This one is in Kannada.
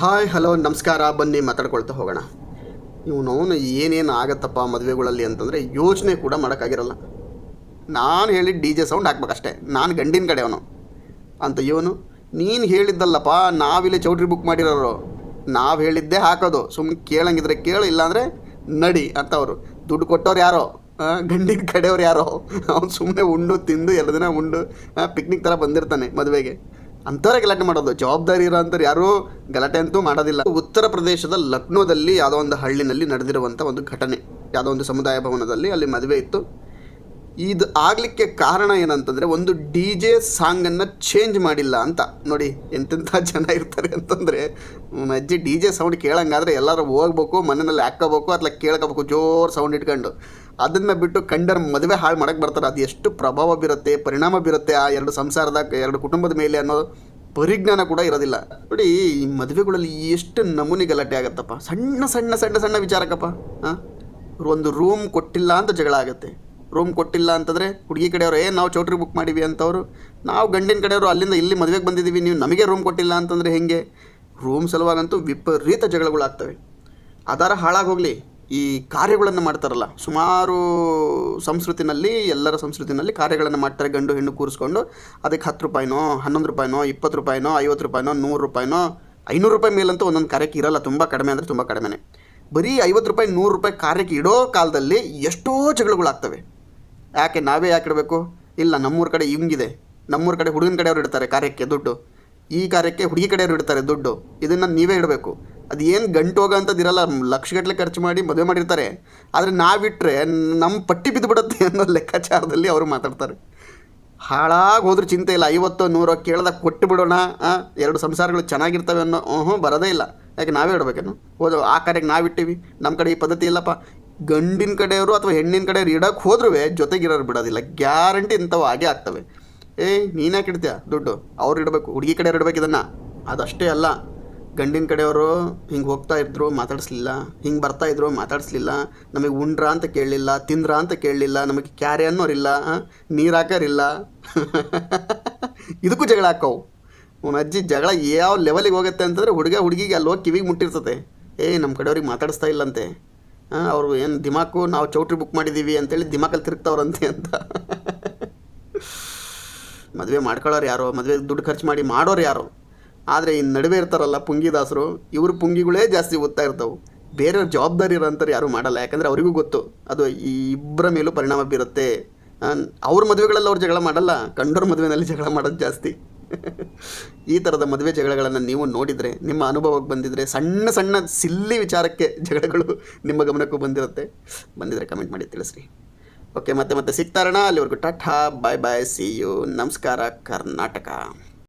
ಹಾಯ್, ಹಲೋ, ನಮಸ್ಕಾರ. ಬನ್ನಿ, ಮಾತಾಡ್ಕೊಳ್ತಾ ಹೋಗೋಣ. ಇವನವನು ಏನೇನು ಆಗತ್ತಪ್ಪ ಮದುವೆಗಳಲ್ಲಿ ಅಂತಂದರೆ ಯೋಚನೆ ಕೂಡ ಮಾಡೋಕ್ಕಾಗಿರಲ್ಲ. ನಾನು ಹೇಳಿದ ಡಿ ಜೆ ಸೌಂಡ್ ಹಾಕ್ಬೇಕಷ್ಟೇ. ನಾನು ಗಂಡಿನ ಕಡೆಯವನು ಅಂತ ಇವನು, ನೀನು ಹೇಳಿದ್ದಲ್ಲಪ್ಪ, ನಾವಿಲ್ಲಿ ಚೌಟ್ರಿ ಬುಕ್ ಮಾಡಿರೋರು. ನಾವು ಹೇಳಿದ್ದೇ ಹಾಕೋದು. ಸುಮ್ಮನೆ ಕೇಳಂಗಿದ್ರೆ ಕೇಳು, ಇಲ್ಲಾಂದರೆ ನಡಿ ಅಂತ ಅವರು. ದುಡ್ಡು ಕೊಟ್ಟವ್ರು ಯಾರೋ? ಗಂಡಿನ ಕಡೆಯವ್ರು ಯಾರೋ? ಅವ್ನು ಸುಮ್ಮನೆ ಉಂಡು, ತಿಂದು, ಎರಡು ದಿನ ಉಂಡು ಪಿಕ್ನಿಕ್ ಥರ ಬಂದಿರ್ತಾನೆ ಮದುವೆಗೆ. ಅಂಥವ್ರೆ ಗಲಾಟೆ ಮಾಡೋದು. ಜವಾಬ್ದಾರಿ ಇರೋ ಅಂಥವ್ರು ಯಾರೂ? ಗಲಾಟೆ ಅಂತೂ ಮಾಡೋದಿಲ್ಲ. ಉತ್ತರ ಪ್ರದೇಶದ ಲಕ್ನೋದಲ್ಲಿ ಯಾವುದೋ ಒಂದು ಹಳ್ಳಿನಲ್ಲಿ ನಡೆದಿರುವಂಥ ಒಂದು ಘಟನೆ. ಯಾವುದೋ ಒಂದು ಸಮುದಾಯ ಭವನದಲ್ಲಿ ಅಲ್ಲಿ ಮದುವೆ ಇತ್ತು. ಇದು ಆಗಲಿಕ್ಕೆ ಕಾರಣ ಏನಂತಂದರೆ ಒಂದು ಡಿ ಜೆ ಸಾಂಗನ್ನು ಚೇಂಜ್ ಮಾಡಿಲ್ಲ ಅಂತ. ನೋಡಿ ಎಂತೆಂಥ ಜನ ಇರ್ತಾರೆ ಅಂತಂದರೆ ಅಜ್ಜಿ ಡಿ ಜೆ ಸೌಂಡ್ ಕೇಳಂಗಾದ್ರೆ ಎಲ್ಲರೂ ಹೋಗ್ಬೇಕು, ಮನೆಯಲ್ಲಿ ಹಾಕ್ಕೋಬೇಕು, ಅಥವಾ ಕೇಳ್ಕೋಬೇಕು, ಜೋರು ಸೌಂಡ್ ಇಟ್ಕೊಂಡು. ಅದನ್ನು ಬಿಟ್ಟು ಕಂಡರ್ ಮದುವೆ ಹಾಳು ಮಾಡಕ್ಕೆ ಬರ್ತಾರೆ. ಅದು ಎಷ್ಟು ಪ್ರಭಾವ ಬೀರುತ್ತೆ, ಪರಿಣಾಮ ಬೀರುತ್ತೆ ಆ ಎರಡು ಸಂಸಾರದ, ಎರಡು ಕುಟುಂಬದ ಮೇಲೆ ಅನ್ನೋ ಪರಿಜ್ಞಾನ ಕೂಡ ಇರೋದಿಲ್ಲ. ನೋಡಿ, ಈ ಮದುವೆಗಳಲ್ಲಿ ಎಷ್ಟು ನಮೂನೆ ಗಲಾಟೆ ಆಗತ್ತಪ್ಪ. ಸಣ್ಣ ಸಣ್ಣ ಸಣ್ಣ ಸಣ್ಣ ವಿಚಾರಕ್ಕಪ್ಪ ಹಾಂ ಒಂದು ರೂಮ್ ಕೊಟ್ಟಿಲ್ಲ ಅಂತ ಜಗಳ ಆಗುತ್ತೆ. ರೂಮ್ ಕೊಟ್ಟಿಲ್ಲ ಅಂತಂದರೆ ಹುಡುಗಿ ಕಡೆಯವರು, ಏ, ನಾವು ಚೌಟ್ರಿ ಬುಕ್ ಮಾಡಿವಿ ಅಂತವರು. ನಾವು ಗಂಡಿನ ಕಡೆಯವರು, ಅಲ್ಲಿಂದ ಇಲ್ಲಿ ಮದುವೆಗೆ ಬಂದಿದ್ದೀವಿ ನೀವು ನಮಗೆ ರೂಮ್ ಕೊಟ್ಟಿಲ್ಲ ಅಂತಂದರೆ ಹೆಂಗೆ? ರೂಮ್ ಸಲುವಾಗಂತೂ ವಿಪರೀತ ಜಗಳಗಳಾಗ್ತವೆ. ಅದಾರ ಹಾಳಾಗೋಗಲಿ ಈ ಕಾರ್ಯಗಳನ್ನು ಮಾಡ್ತಾರಲ್ಲ, ಸುಮಾರು ಸಂಸ್ಕೃತಿನಲ್ಲಿ, ಎಲ್ಲರ ಸಂಸ್ಕೃತಿನಲ್ಲಿ ಕಾರ್ಯಗಳನ್ನು ಮಾಡ್ತಾರೆ, ಗಂಡು ಹೆಣ್ಣು ಕೂರಿಸ್ಕೊಂಡು. ಅದಕ್ಕೆ ಹತ್ತು ರೂಪಾಯಿನೋ, ಹನ್ನೊಂದು ರೂಪಾಯಿನೋ, ಇಪ್ಪತ್ತು ರೂಪಾಯಿನೋ, ಐವತ್ತು ರೂಪಾಯಿನೋ, ನೂರು ರೂಪಾಯಿನೋ, ಐನೂರು ರೂಪಾಯಿ ಮೇಲಂತೂ ಒಂದೊಂದು ಕಾರ್ಯಕ್ಕೆ ಇರಲ್ಲ, ತುಂಬ ಕಡಿಮೆ ಅಂದರೆ ತುಂಬ ಕಡಿಮೆನೇ. ಬರೀ ಐವತ್ತು ರೂಪಾಯಿ, ನೂರು ರೂಪಾಯಿ ಕಾರ್ಯಕ್ಕೆ ಇಡೋ ಕಾಲದಲ್ಲಿ ಎಷ್ಟೋ ಜಗಳಗಳಾಗ್ತವೆ. ಯಾಕೆ, ನಾವೇ ಯಾಕೆ ಇಡಬೇಕು? ಇಲ್ಲ, ನಮ್ಮೂರ ಕಡೆ ಹಿಂಗಿದೆ. ನಮ್ಮೂರ ಕಡೆ ಹುಡುಗನ ಕಡೆಯವರು ಇಡ್ತಾರೆ ಕಾರ್ಯಕ್ಕೆ ದುಡ್ಡು. ಈ ಕಾರ್ಯಕ್ಕೆ ಹುಡುಗಿ ಕಡೆಯವರು ಇಡ್ತಾರೆ ದುಡ್ಡು. ಇದನ್ನು ನೀವೇ ಇಡಬೇಕು. ಅದು ಏನು ಗಂಟು ಅಂತದಿರಲ್ಲ ಲಕ್ಷಗಟ್ಟಲೆ ಖರ್ಚು ಮಾಡಿ ಮದುವೆ ಮಾಡಿರ್ತಾರೆ. ಆದರೆ ನಾವಿಟ್ಟರೆ ನಮ್ಮ ಪಟ್ಟಿ ಬಿದ್ದುಬಿಡುತ್ತೆ ಅನ್ನೋ ಲೆಕ್ಕಾಚಾರದಲ್ಲಿ ಅವರು ಮಾತಾಡ್ತಾರೆ. ಹಾಳಾಗಿ ಹೋದ್ರೂ ಚಿಂತೆ ಇಲ್ಲ. ಐವತ್ತು ನೂರೋ ಕೇಳ್ದಾಗ ಕೊಟ್ಟು ಬಿಡೋಣ ಎರಡು ಸಂಸಾರಗಳು ಚೆನ್ನಾಗಿರ್ತವೆ ಅನ್ನೋ ಹ್ಞೂ ಬರೋದೇ ಇಲ್ಲ. ಯಾಕೆ ನಾವೇ ಇಡಬೇಕೇನು ಹೋದ ಆ ಕಾರ್ಯಕ್ಕೆ ನಾವಿಟ್ಟಿವಿ. ನಮ್ಮ ಕಡೆ ಈ ಪದ್ಧತಿ ಇಲ್ಲಪ್ಪ. ಗಂಡಿನ ಕಡೆಯವರು ಅಥವಾ ಹೆಣ್ಣಿನ ಕಡೆಯವ್ರು ಇಡೋಕೆ ಹೋದ್ರೂ ಜೊತೆಗಿರೋರು ಬಿಡೋದಿಲ್ಲ. ಗ್ಯಾರಂಟಿ ಇಂಥವು ಹಾಗೆ ಆಗ್ತವೆ. ಏಯ್ ನೀನ್ಯಾಕೆ ದುಡ್ಡು? ಅವ್ರು ಇಡಬೇಕು, ಹುಡುಗಿ ಕಡೆಯವ್ರು ಇಡಬೇಕು ಇದನ್ನು. ಅದಷ್ಟೇ ಅಲ್ಲ. ಗಂಡಿನ ಕಡೆಯವರು ಹಿಂಗೆ ಹೋಗ್ತಾ ಇದ್ರು, ಮಾತಾಡಿಸ್ಲಿಲ್ಲ. ಹಿಂಗೆ ಬರ್ತಾ ಇದ್ರು, ಮಾತಾಡಿಸ್ಲಿಲ್ಲ. ನಮಗೆ ಉಂಡ್ರ ಅಂತ ಕೇಳಲಿಲ್ಲ, ತಿಂದ್ರ ಅಂತ ಕೇಳಲಿಲ್ಲ, ನಮಗೆ ಕ್ಯಾರಿ ಅನ್ನೋರಿಲ್ಲ ನೀರು ಹಾಕೋರಿಲ್ಲ. ಇದಕ್ಕೂ ಜಗಳ ಹಾಕವು. ಅವ್ನ ಅಜ್ಜಿ ಜಗಳ ಯಾವ ಲೆವೆಲಿಗೆ ಹೋಗುತ್ತೆ ಅಂತಂದರೆ ಹುಡುಗ ಹುಡುಗಿಗೆ ಅಲ್ಲಿ ಹೋಗಿ ಕಿವಿಗೆ ಮುಟ್ಟಿರ್ತದೆ ಏಯ್ ನಮ್ಮ ಕಡೆಯವ್ರಿಗೆ ಮಾತಾಡಿಸ್ತಾ ಇಲ್ಲಂತೆ. ಅವರು ಏನು ದಿಮಾಕು ನಾವು ಚೌಟ್ರಿ ಬುಕ್ ಮಾಡಿದ್ದೀವಿ ಅಂತೇಳಿ ದಿಮಾಕಲ್ಲಿ ತಿರುಗ್ತಾವ್ರಂತೆ ಅಂತ. ಮದುವೆ ಮಾಡ್ಕೊಳ್ಳೋರು ಯಾರೋ, ಮದುವೆ ದುಡ್ಡು ಖರ್ಚು ಮಾಡಿ ಮಾಡೋರು ಯಾರು. ಆದರೆ ಈ ನಡುವೆ ಇರ್ತಾರಲ್ಲ ಪುಂಗಿದಾಸರು, ಇವರು ಪುಂಗಿಗಳೇ ಜಾಸ್ತಿ ಓದ್ತಾ ಇರ್ತವೆ. ಬೇರೆಯವ್ರ ಜವಾಬ್ದಾರಿ ಇರೋಂಥವ್ರು ಯಾರೂ ಮಾಡಲ್ಲ, ಯಾಕಂದರೆ ಅವರಿಗೂ ಗೊತ್ತು, ಅದು ಈ ಇಬ್ಬರ ಮೇಲೂ ಪರಿಣಾಮ ಬೀರುತ್ತೆ. ಅವ್ರ ಮದುವೆಗಳಲ್ಲಿ ಅವ್ರು ಜಗಳ ಮಾಡಲ್ಲ, ಕಂಡೋರ ಮದುವೆನಲ್ಲಿ ಜಗಳ ಮಾಡೋದು ಜಾಸ್ತಿ. ಈ ಥರದ ಮದುವೆ ಜಗಳಗಳನ್ನು ನೀವು ನೋಡಿದರೆ, ನಿಮ್ಮ ಅನುಭವಕ್ಕೆ ಬಂದಿದ್ದರೆ ಸಣ್ಣ ಸಣ್ಣ ಸಿಲ್ಲಿ ವಿಚಾರಕ್ಕೆ ಜಗಳಗಳು ನಿಮ್ಮ ಗಮನಕ್ಕೂ ಬಂದಿರುತ್ತೆ. ಬಂದಿದ್ರೆ ಕಮೆಂಟ್ ಮಾಡಿ ತಿಳಿಸ್ರಿ. ಓಕೆ, ಮತ್ತೆ ಮತ್ತೆ ಸಿಗ್ತಾರಣ ಅಲ್ಲಿವರೆಗೂ Tata, bye bye see you ನಮಸ್ಕಾರ, ಕರ್ನಾಟಕ.